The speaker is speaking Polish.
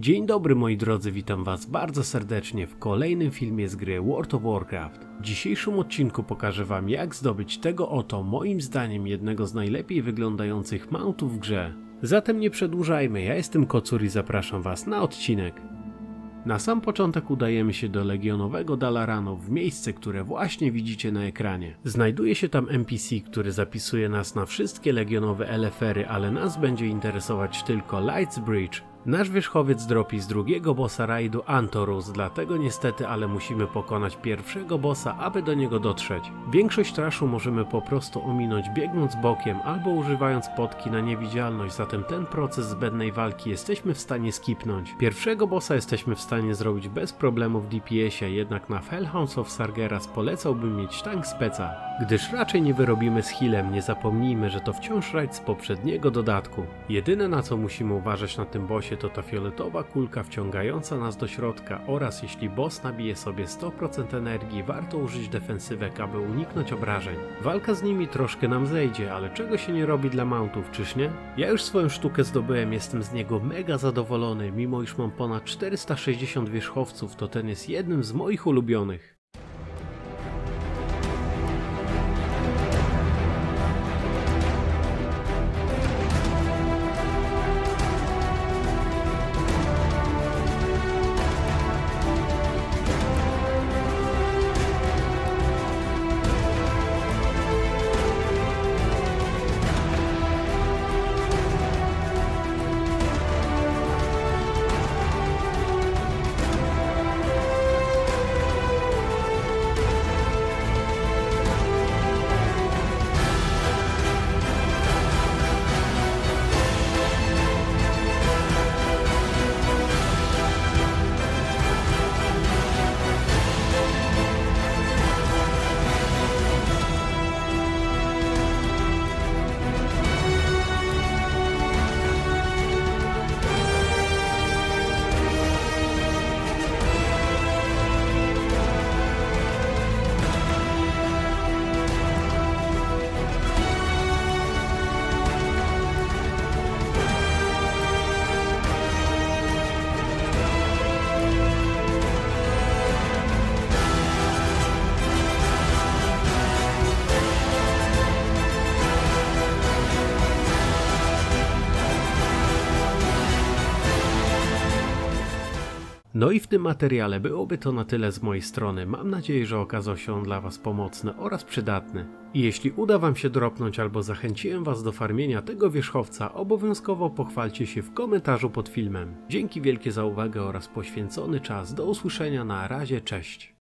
Dzień dobry moi drodzy, witam was bardzo serdecznie w kolejnym filmie z gry World of Warcraft. W dzisiejszym odcinku pokażę wam jak zdobyć tego oto moim zdaniem jednego z najlepiej wyglądających mountów w grze. Zatem nie przedłużajmy, ja jestem Kocur i zapraszam was na odcinek. Na sam początek udajemy się do legionowego Dalaranu, w miejsce, które właśnie widzicie na ekranie. Znajduje się tam NPC, który zapisuje nas na wszystkie legionowe elefery, ale nas będzie interesować tylko Lights Bridge. Nasz wierzchowiec dropi z drugiego bossa rajdu Antorus, dlatego niestety, ale musimy pokonać pierwszego bossa, aby do niego dotrzeć. Większość traszu możemy po prostu ominąć biegnąc bokiem albo używając potki na niewidzialność, zatem ten proces zbędnej walki jesteśmy w stanie skipnąć. Pierwszego bossa jesteśmy w stanie zrobić bez problemu w DPS-ie, jednak na Hellhounds of Sargeras polecałbym mieć tank speca, gdyż raczej nie wyrobimy z healem, nie zapomnijmy, że to wciąż rajd z poprzedniego dodatku. Jedyne na co musimy uważać na tym bossie to ta fioletowa kulka wciągająca nas do środka oraz jeśli boss nabije sobie 100% energii, warto użyć defensywek, aby uniknąć obrażeń. Walka z nimi troszkę nam zejdzie, ale czego się nie robi dla mountów, czyż nie? Ja już swoją sztukę zdobyłem, jestem z niego mega zadowolony, mimo iż mam ponad 460 wierzchowców, to ten jest jednym z moich ulubionych. No i w tym materiale byłoby to na tyle z mojej strony. Mam nadzieję, że okazał się on dla Was pomocny oraz przydatny. I jeśli uda Wam się dropnąć albo zachęciłem Was do farmienia tego wierzchowca, obowiązkowo pochwalcie się w komentarzu pod filmem. Dzięki wielkie za uwagę oraz poświęcony czas. Do usłyszenia na razie, cześć.